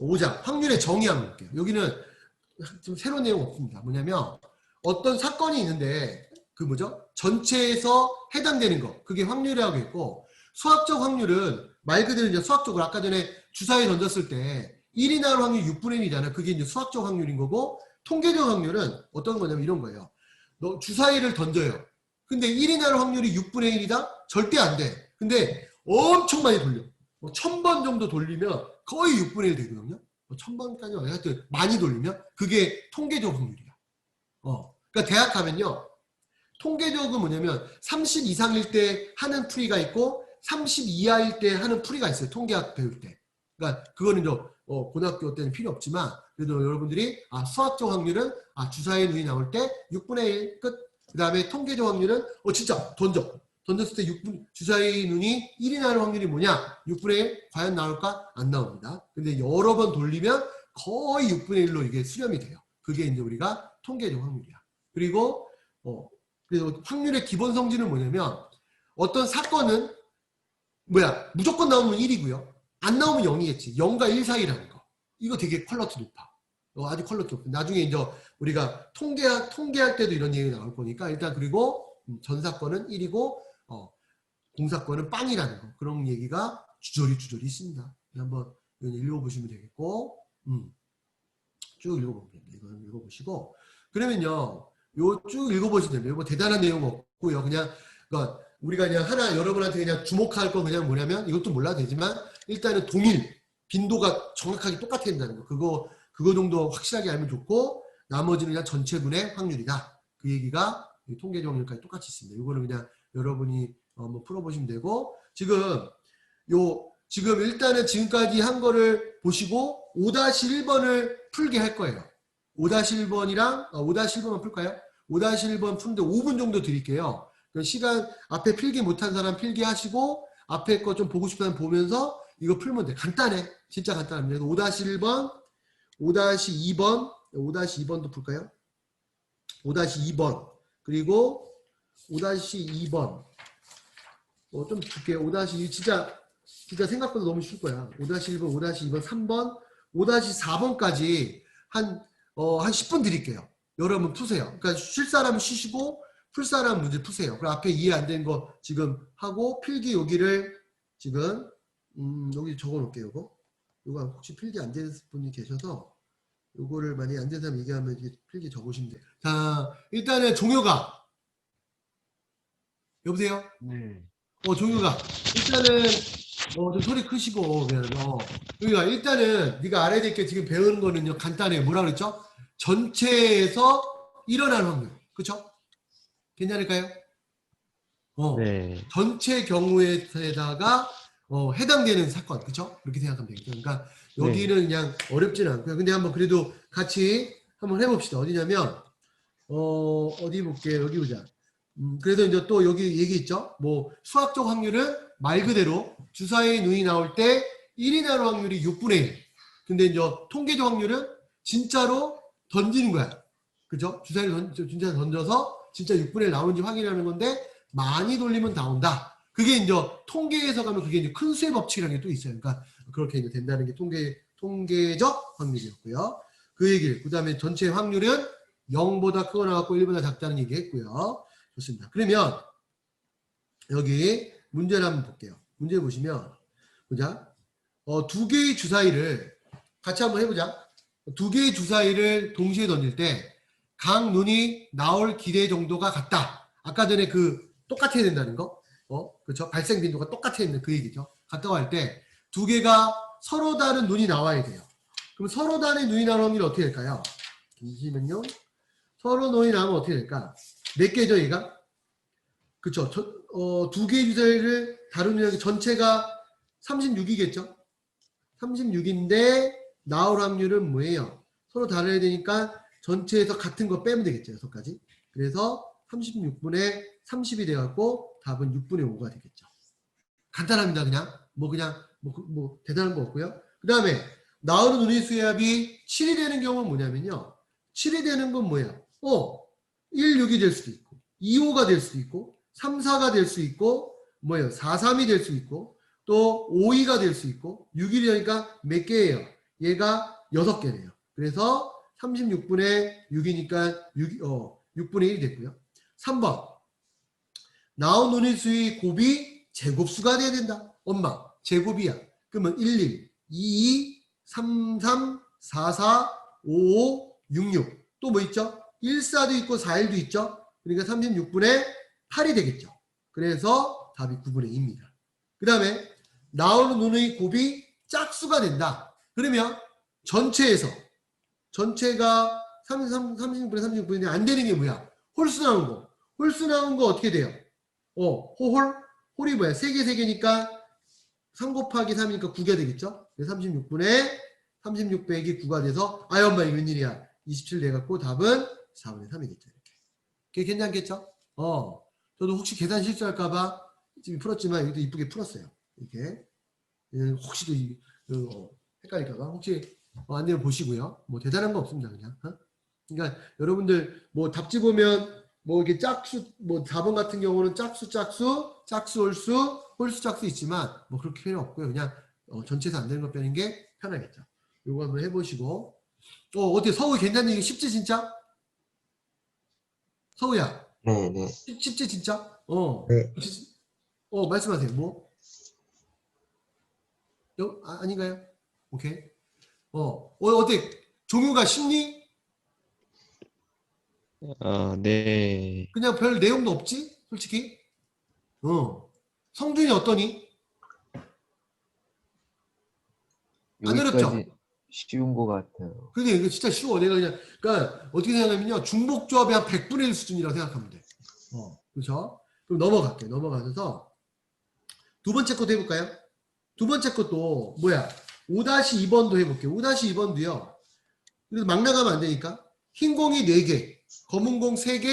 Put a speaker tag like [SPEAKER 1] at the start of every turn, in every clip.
[SPEAKER 1] 5장 확률의 정의함을 볼게요. 여기는 좀 새로운 내용 없습니다. 뭐냐면 어떤 사건이 있는데 그 뭐죠? 전체에서 해당되는 거 그게 확률이라고 했고 수학적 확률은 말 그대로 이제 수학적으로 아까 전에 주사위 던졌을 때 1이 나올 확률 6분의 1이잖아요. 그게 이제 수학적 확률인 거고 통계적 확률은 어떤 거냐면 이런 거예요. 너 주사위를 던져요. 근데 1이 나올 확률이 6분의 1이다? 절대 안 돼. 근데 엄청 많이 돌려. 뭐 1000번 정도 돌리면 거의 6분의 1 되거든요. 뭐 1000번까지 하여튼 많이 돌리면 그게 통계적 확률이야. 어. 그러니까 대학 가면요. 통계적은 뭐냐면 30 이상일 때 하는 풀이가 있고 30 이하일 때 하는 풀이가 있어요. 통계학 배울 때. 그러니까 그거는 좀 어, 고등학교 때는 필요 없지만 그래도 여러분들이 아 수학적 확률은 아 주사위 눈이 나올 때 6분의 1 끝. 그 다음에 통계적 확률은 어 진짜 던져. 던졌을 때 6분, 주사위 눈이 1이 나는 확률이 뭐냐? 6분의 1 과연 나올까? 안 나옵니다. 근데 여러 번 돌리면 거의 6분의 1로 이게 수렴이 돼요. 그게 이제 우리가 통계적 확률이야. 그리고 어, 그래서 확률의 기본 성질은 뭐냐면 어떤 사건은 뭐야 무조건 나오면 1이고요. 안 나오면 0이겠지. 0과 1 사이라는 거. 이거 되게 퀄러티 높아. 어, 아주 퀄러티 높아. 나중에 이제 우리가 통계 통계할 때도 이런 얘기 가 나올 거니까 일단 그리고 음, 전 사건은 1이고 공사권은 빵이라는 거. 그런 얘기가 주저리 주저리 있습니다. 네, 한번 읽어보시면 되겠고 음. 쭉 읽어보면 됩니다. 이건 읽어보시고 그러면요. 요쭉 읽어보시면 됩니다. 이거 대단한 내용 없고요. 그냥 그러니까 우리가 그냥 하나 여러분한테 그냥 주목할 건 그냥 뭐냐면 이것도 몰라도 되지만 일단은 동일 빈도가 정확하게 똑같아야 된다는 거. 그거 그거 정도 확실하게 알면 좋고 나머지는 그냥 전체 분의 확률이다. 그 얘기가 통계 정률까지 똑같이 있습니다. 이거는 그냥 여러분이 어, 한번 풀어보시면 되고 지금 요 지금 일단은 지금까지 한 거를 보시고 5-1번을 풀게 할 거예요. 5-1번이랑 어, 5-1번만 풀까요? 5-1번 푼데 5분 정도 드릴게요. 시간 앞에 필기 못한 사람 필기하시고 앞에 거 좀 보고 싶다면 보면서 이거 풀면 돼. 간단해. 진짜 간단합니다. 5-1번, 5-2번, 5-2번도 풀까요? 5-2번, 그리고 5-2번, 어, 좀 줄게. 5-1 진짜 진짜 생각보다 너무 쉬울 거야. 5-1번, 5-2번, 3번, 5-4번까지 한, 어, 한 10분 드릴게요. 여러분 푸세요. 그러니까 쉴 사람은 쉬시고 풀 사람 문제 푸세요. 그럼 앞에 이해 안 된 거 지금 하고 필기 여기를 지금 음, 여기 적어 놓을게요. 이거. 이거 혹시 필기 안 되는 분이 계셔서 이거를 만약에 안 되는 사람 얘기하면 필기 적으시면 돼요. 자, 일단은 종효가 여보세요? 네. 어, 종유가 일단은 어, 좀 소리 크시고 그냥 어, 종유가 일단은 네가 알아야 될 게 지금 배우는 거는요 간단해요. 뭐라 그랬죠? 전체에서 일어날 확률, 그렇죠? 괜찮을까요? 어, 네. 전체 경우에다가 어, 해당되는 사건, 그렇죠? 그렇게 생각하면 되겠죠. 그러니까 네. 여기는 네. 그냥 어렵진 않고요. 근데 한번 그래도 같이 한번 해봅시다. 어디냐면 어, 어디 볼게요. 여기 보자. 음, 그래서 이제 또 여기 얘기 있죠. 뭐 수학적 확률은 말 그대로 주사위 눈이 나올 때 1이 나올 확률이 6분의 1. 근데 이제 통계적 확률은 진짜로 던지는 거야. 그죠? 주사위를 던, 진짜 던져서 진짜 6분의 1 나오는지 확인하는 건데 많이 돌리면 나온다. 그게 이제 통계에서 가면 그게 이제 큰 수의 법칙이라는 게 또 있어요. 그러니까 그렇게 이제 된다는 게 통계, 통계적 확률이었고요. 그 얘기를, 그 다음에 전체 확률은 0보다 크거나 같고 1보다 작다는 얘기 했고요. 좋습니다. 그러면 여기 문제를 한번 볼게요. 문제 보시면 보자. 어, 두 개의 주사위를 같이 한번 해보자. 두 개의 주사위를 동시에 던질 때 각 눈이 나올 기대 정도가 같다. 아까 전에 그 똑같아야 된다는 거. 어? 그렇죠? 발생 빈도가 똑같아 있는 그 얘기죠. 같다고 할 때 두 개가 서로 다른 눈이 나와야 돼요. 그럼 서로 다른 눈이 나오는 게 어떻게 될까요? 잠시만요. 서로 눈이 나오면 어떻게 될까? 몇 개죠, 얘가? 그쵸. 저, 어, 두 개의 주제를 다루는 여기 전체가 36이겠죠? 36인데, 나올 확률은 뭐예요? 서로 다뤄야 되니까 전체에서 같은 거 빼면 되겠죠, 여섯 가지. 그래서 36분의 30이 돼갖고 답은 6분의 5가 되겠죠. 간단합니다, 그냥. 뭐 그냥, 뭐, 뭐 대단한 거 없고요. 그 다음에, 나오는 운의 수의 합이 7이 되는 경우는 뭐냐면요. 7이 되는 건뭐예 어, 1, 6이 될 수도 있고 2, 5가 될 수도 있고 3, 4가 될 수 있고 뭐예요? 4, 3이 될 수 있고 또 5, 2가 될 수 있고 6이니까 1몇 개예요? 얘가 6개래요 그래서 36분의 6이니까 6, 어, 6분의 1이 됐고요. 3번 나온 논의수의 곱이 제곱수가 돼야 된다. 엄마 제곱이야. 그러면 1, 1, 2, 2, 3, 3, 4, 4, 5, 5, 6, 6. 또 뭐 있죠? 1사도 있고 4일도 있죠. 그러니까 36분의 8이 되겠죠. 그래서 답이 9분의 2입니다. 그 다음에 나오는 눈의 곱이 짝수가 된다. 그러면 전체에서 전체가 33, 6분의3 6분이데안 되는 게 뭐야? 홀수 나온 거. 홀수 나온 거 어떻게 돼요? 어, 호홀? 홀이 뭐야? 3개, 3개니까 3 곱하기 3이니까 9가 되겠죠? 36분의 36배기 9가 돼서 아, 연마 이웬 일이야? 27 돼갖고 답은 4분의 3이겠죠. 이렇게. 그게 괜찮겠죠? 어. 저도 혹시 계산 실수할까봐 지금 풀었지만 여기도 이쁘게 풀었어요. 이렇게. 예, 혹시 도 이, 그, 어, 헷갈릴까봐. 혹시 어, 안내를 보시고요. 뭐 대단한 거 없습니다. 그냥. 어? 그러니까 여러분들 뭐 답지 보면 뭐 이렇게 짝수 뭐 4번 같은 경우는 짝수 짝수 짝수 홀수 홀수 짝수 있지만 뭐 그렇게 필요 없고요. 그냥 어, 전체에서 안 되는 것 빼는 게 편하겠죠. 요거 한번 해보시고 어어게 서울 괜찮니? 쉽지 진짜? 서우야. 네, 네. 쉽- 지 진짜? 어. 네. 어 말씀하세요. 뭐? 여, 아, 아닌가요? 오케이. 어, 어 어때? 종우가 쉽니?
[SPEAKER 2] 아, 네.
[SPEAKER 1] 그냥 별 내용도 없지? 솔직히? 어. 성준이 어떠니?
[SPEAKER 2] 안 어렵죠? 여기까지 쉬운 것 같아요.
[SPEAKER 1] 그러이게 진짜 쉬워. 내가 그냥, 그러니까 어떻게 생각하면요. 중복조합의 한 100분의 1 수준이라고 생각하면 돼. 어, 그렇죠? 그럼 넘어갈게요. 넘어가셔서 두 번째 것도 해볼까요? 두 번째 것도 뭐야? 5-2번도 해볼게요. 5-2번도요. 그래서 막 나가면 안 되니까 흰 공이 4개, 검은 공 3개,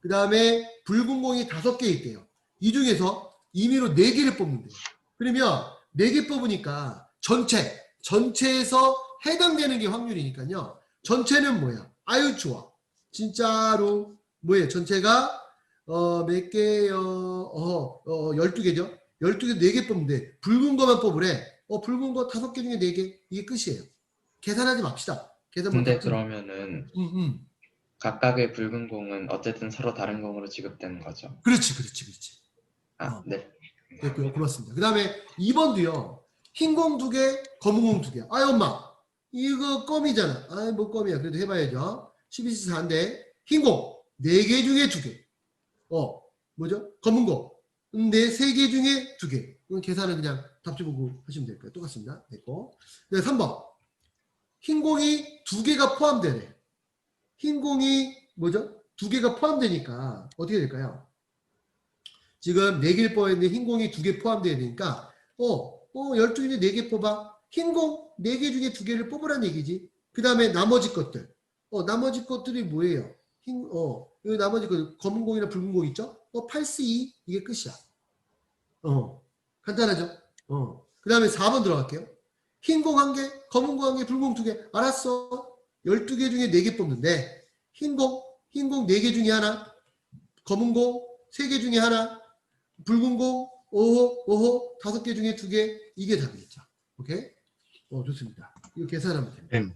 [SPEAKER 1] 그 다음에 붉은 공이 5개 있대요. 이 중에서 임의로 4개를 뽑는대요 그러면 4개 뽑으니까 전체 전체에서 해당되는 게 확률이니까요. 전체는 뭐야? 아유 좋아. 진짜로 뭐예요? 전체가 어몇 개요? 어, 어 12개죠. 12개 4개 뽑으면 붉은 거만 뽑으래. 어 붉은 거 5개 중에 4개. 이게 끝이에요. 계산하지 맙시다.
[SPEAKER 2] 계산 근데 그러면은 음, 음. 각각의 붉은 공은 어쨌든 서로 다른 공으로 지급되는 거죠.
[SPEAKER 1] 그렇지. 그렇지. 그렇지. 아, 어. 네. 됐고요. 고맙습니다. 그 다음에 2번도요. 흰공 두 개, 검은공 두 개. 아이 엄마 이거 껌이잖아. 아이 뭐 껌이야. 그래도 해봐야죠. 12시 4인데 흰 공 네 개 중에 두 개. 어 뭐죠? 검은공 네 세 개 중에 두 개. 이건 계산은 그냥 답지 보고 하시면 될 거예요. 똑같습니다. 됐고. 네, 3번. 흰 공이 두 개가 포함되네. 흰 공이 뭐죠? 두 개가 포함되니까 어떻게 될까요? 지금 4개일 뻔했는데 흰 공이 두 개 포함되니까 어, 어, 12개인데 4개 뽑아. 흰공 4개 중에 2개를 뽑으라는 얘기지. 그 다음에 나머지 것들. 어, 나머지 것들이 뭐예요? 흰, 어, 이 나머지 그 검은 공이나 붉은 공 있죠? 어, 8C2. 이게 끝이야. 어, 간단하죠? 어. 그 다음에 4번 들어갈게요. 흰 공1 개, 검은 공1 개, 붉은 공2 개. 알았어. 12개 중에 4개 뽑는데, 흰 공, 흰 공 4개 중에 하나, 검은 공 3개 중에 하나, 붉은 공 5호, 5호, 다섯 개 중에 두 개, 이게 답이겠죠. 오케이? 어, 좋습니다. 이거 계산하면 됩니다. M.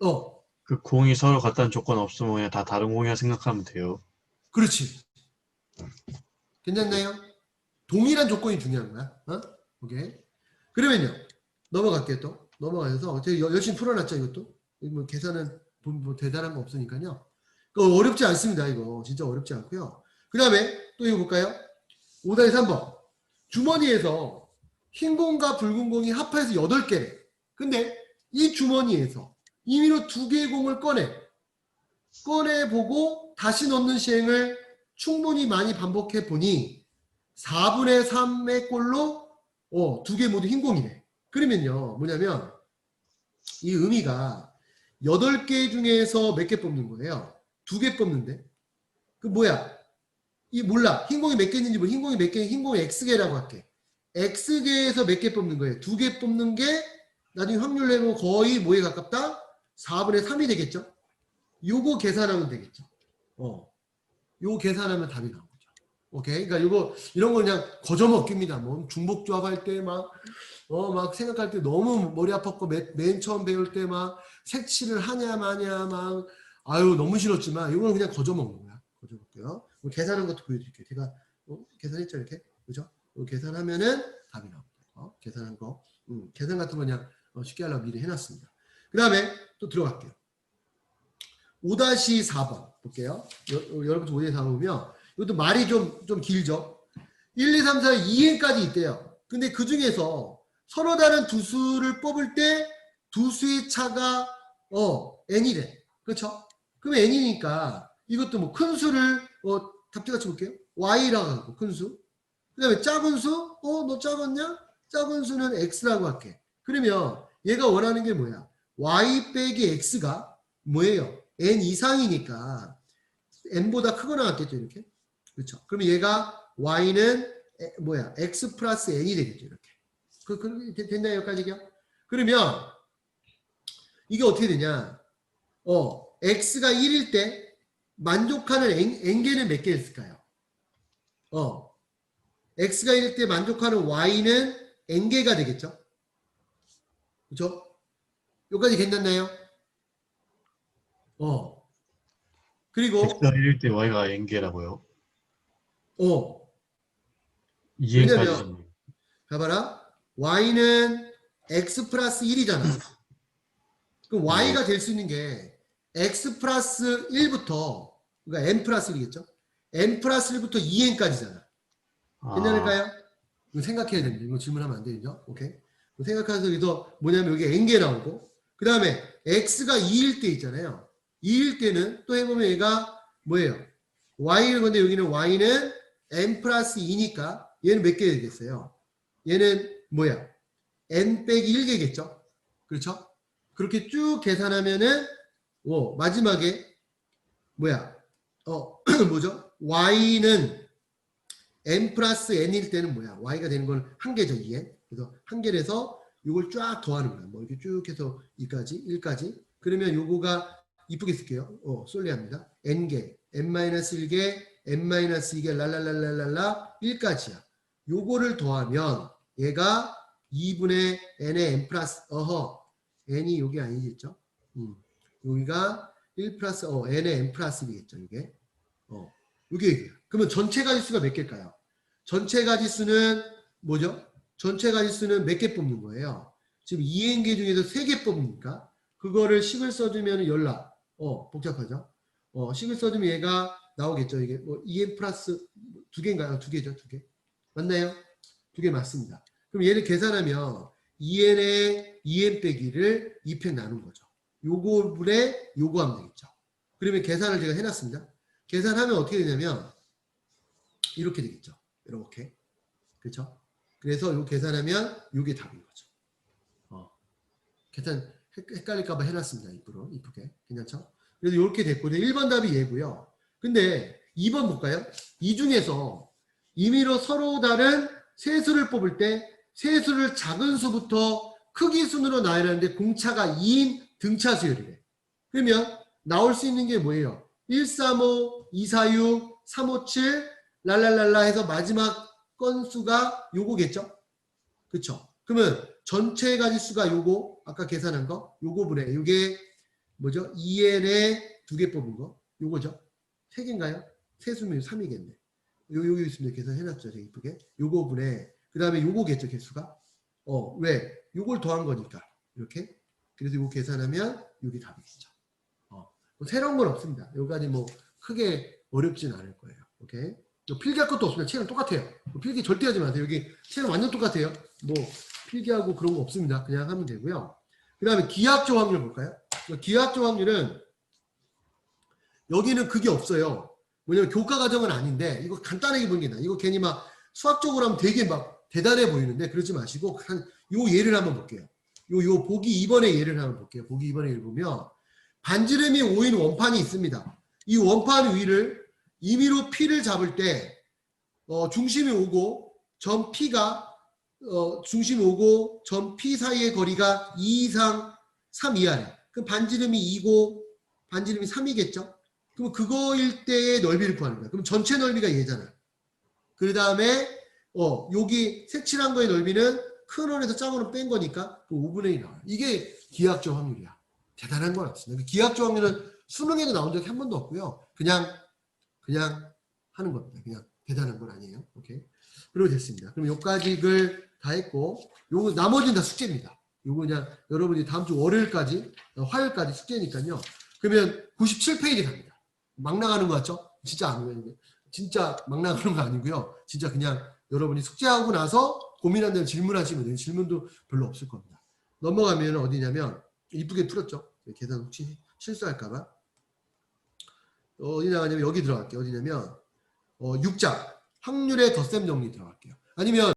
[SPEAKER 2] 네. 어. 그 공이 서로 같다는 조건 없으면 그냥 다 다른 공이라 생각하면 돼요.
[SPEAKER 1] 그렇지. 괜찮나요? 동일한 조건이 중요한 거야. 어? 오케이. 그러면요. 넘어갈게요, 또. 넘어가셔서. 제가 열심히 풀어놨죠, 이것도. 뭐 계산은 뭐, 뭐 대단한 거 없으니까요. 그 어렵지 않습니다, 이거. 진짜 어렵지 않고요. 그 다음에 또 이거 볼까요? 5-3번. 주머니에서 흰 공과 붉은 공이 합해서 8개래. 근데 이 주머니에서 임의로 두 개의 공을 꺼내 꺼내보고 다시 넣는 시행을 충분히 많이 반복해 보니 4분의 3의 꼴로 어, 두 개 모두 흰 공이네. 그러면요. 뭐냐면 이 의미가 8개 중에서 몇 개 뽑는 거예요? 두 개 뽑는데? 그 뭐야? 이 몰라. 흰 공이 몇 개있지몰흰 공이 몇 개, 흰 공이 X개라고 할게. X개에서 몇 개 뽑는 거예요? 두 개 뽑는 게 나중에 확률 내면 거의 뭐에 가깝다? 4분의 3이 되겠죠? 요거 계산하면 되겠죠? 어. 요 계산하면 답이 나오죠. 오케이? 그니까 요거, 이런 거 그냥 거저먹기니다 뭐, 중복조합 할때 막, 어, 막 생각할 때 너무 머리 아팠고, 맨, 맨 처음 배울 때 막, 색칠을 하냐, 마냐, 막, 아유, 너무 싫었지만, 요거 그냥 거저먹는 거야. 거저먹고요. 뭐 계산한 것도 보여드릴게요. 제가 어? 계산했죠 이렇게 그죠? 어, 계산하면은 답이 나옵니다. 어? 계산한 거 음, 계산 같은 거 그냥 어, 쉽게 하려고 미리 해놨습니다. 그 다음에 또 들어갈게요. 5-4번 볼게요. 여, 어, 러분들 5-4번 보면 이것도 말이 좀, 좀 길죠. 1, 2, 3, 4, 2행까지 있대요. 근데 그 중에서 서로 다른 두 수를 뽑을 때 두 수의 차가 어 n이래. 그렇죠? 그럼 n이니까 이것도 뭐 큰 수를 어, 답지같이 볼게요. y라고 큰수. 그 다음에 작은 수, 어, 너 작았냐? 작은 수는 x라고 할게. 그러면 얘가 원하는 게 뭐야? y 빼기 x가 뭐예요? n 이상이니까 n보다 크거나 같겠죠, 이렇게. 그렇죠. 그러면 얘가 y는 에, 뭐야? x 플러스 n이 되겠죠, 이렇게. 그, 그, 됐나요, 여기까지요? 그러면 이게 어떻게 되냐? 어, x가 1일 때 만족하는 엔, 게는 몇 개 있을까요? 어. x가 1일 때 만족하는 y는 n개가 되겠죠? 그죠? 여기까지 괜찮나요?
[SPEAKER 2] 어. 그리고 x가 1일 때 y가 n개라고요?
[SPEAKER 1] 어. 이해까지. 봐봐라. y는 x 플러스 1이잖아. 그럼 y가 네. 될수 있는 게 x 플러스 1부터 그러니까 n 플러스 1이겠죠. n 플러스 1부터 2n까지잖아. E 괜찮을까요? 아. 이거 생각해야 됩니다. 이거 질문하면 안 되죠. 오케이. 생각하면서 여기서 뭐냐면 여기 n개 나오고 그 다음에 x가 2일 때 있잖아요. 2일 때는 또 해보면 얘가 뭐예요? y는 건데 여기는 y는 n 플러스 2니까 얘는 몇 개 되겠어요? 얘는 뭐야? n 빼기 1개겠죠? 그렇죠? 그렇게 쭉 계산하면은 오, 마지막에 뭐야? 어 뭐죠? y는 n 플러스 n일 때는 뭐야? y가 되는 건한계죠이에 그래서 한 개에서 이걸 쫙 더하는 거야. 뭐 이렇게 쭉 해서 2까지, 1까지. 그러면 요거가 이쁘게 쓸게요. 어, 솔리합니다. n개, n-1개, n-2개, 랄랄랄랄랄라 1까지야. 요거를 더하면 얘가 2분의 n의 n 플러스 어허 n이 요게 아니겠죠? 음. 여기가 1 플러스 어 n의 n 플러스 이겠죠 이게 어 이게 그러면 전체 가지수가 몇 개일까요? 전체 가지수는 뭐죠? 전체 가지수는 몇 개 뽑는 거예요? 지금 2 n 계 중에서 3개 뽑으니까 그거를 식을 써주면 연락 어 복잡하죠? 어 식을 써주면 얘가 나오겠죠 이게 뭐 2n e 플러스 두 개인가요? 두 개죠 두 개 맞나요? 두 개 맞습니다 그럼 얘를 계산하면 2n에 e 2n e 빼기를 2편 나눈 거죠 요거분에 요구하면 되겠죠. 그러면 계산을 제가 해놨습니다. 계산하면 어떻게 되냐면 이렇게 되겠죠. 이렇게. 그렇죠? 그래서 요 계산하면 요게 답인 거죠. 어. 계산 헷갈릴까봐 해놨습니다. 이쁘로 이쁘게. 괜찮죠? 그래서 이렇게 됐고, 1번 답이 얘고요. 근데 2번 볼까요? 이 중에서 임의로 서로 다른 세수를 뽑을 때 세수를 작은 수부터 크기 순으로 나열하는데 공차가 2인 등차 수열이래. 그러면 나올 수 있는 게 뭐예요? 135, 246, 357, 랄랄랄라 해서 마지막 건수가 요거겠죠? 그쵸? 그러면 전체 가지수가 요거, 아까 계산한 거, 요거 분에 요게 뭐죠? 2n에 두 개 뽑은 거. 요거죠? 3 개인가요? 3 수면 3이겠네. 요, 여기 있습니다. 계산해놨죠? 되게 이쁘게. 요거 분에그 다음에 요거겠죠? 개수가? 어, 왜? 요걸 더한 거니까. 이렇게. 그래서 이거 계산하면 여기 답이죠. 있 어, 뭐 새로운 건 없습니다. 여기까지 뭐 크게 어렵진 않을 거예요. 오케이. 필기할 것도 없습니다. 책은 똑같아요. 뭐 필기 절대 하지 마세요. 여기 책은 완전 똑같아요. 뭐 필기하고 그런 거 없습니다. 그냥 하면 되고요. 그 다음에 기하학조 확률 볼까요? 기하학조 확률은 여기는 그게 없어요. 왜냐면 교과 과정은 아닌데 이거 간단하게 보는 게 나아요. 이거 괜히 막 수학적으로 하면 되게 막 대단해 보이는데 그러지 마시고 한요 예를 한번 볼게요. 요, 요 보기 2번의 예를 하나 볼게요. 보기 2번의 예를 보면 반지름이 5인 원판이 있습니다. 이 원판 위를 임의로 P를 잡을 때 어, 중심이 오고 점 P가 어, 중심 오고 점 P 사이의 거리가 2 이상 3 이하래. 그럼 반지름이 2고 반지름이 3이겠죠? 그럼 그거일 때의 넓이를 구하는 거야. 그럼 전체 넓이가 얘잖아. 그 다음에 어, 여기 색칠한 거의 넓이는 큰 원에서 작은 원 뺀 거니까 그 5분의 1 나와요. 이게 기하학적 확률이야. 대단한 것 같습니다. 기하학적 확률은 수능에도 나온 적이 한 번도 없고요. 그냥 그냥 하는 겁니다. 그냥 대단한 건 아니에요. 오케이. 그리고 됐습니다. 그럼 요까지 글 다 했고 요거 나머지는 다 숙제입니다. 요거 그냥 여러분이 다음 주 월요일까지 화요일까지 숙제니까요. 그러면 97페이지 갑니다. 막 나가는 거 같죠? 진짜 안 오면 진짜 막 나가는 거 아니고요. 진짜 그냥 여러분이 숙제하고 나서 고민한다면 질문하시면 돼요. 질문도 별로 없을 겁니다. 넘어가면 어디냐면 이쁘게 풀었죠. 계산 혹시 실수할까봐. 어, 어디 나가냐면 여기 들어갈게요. 어디냐면 어, 6장 확률의 덧셈 정리 들어갈게요. 아니면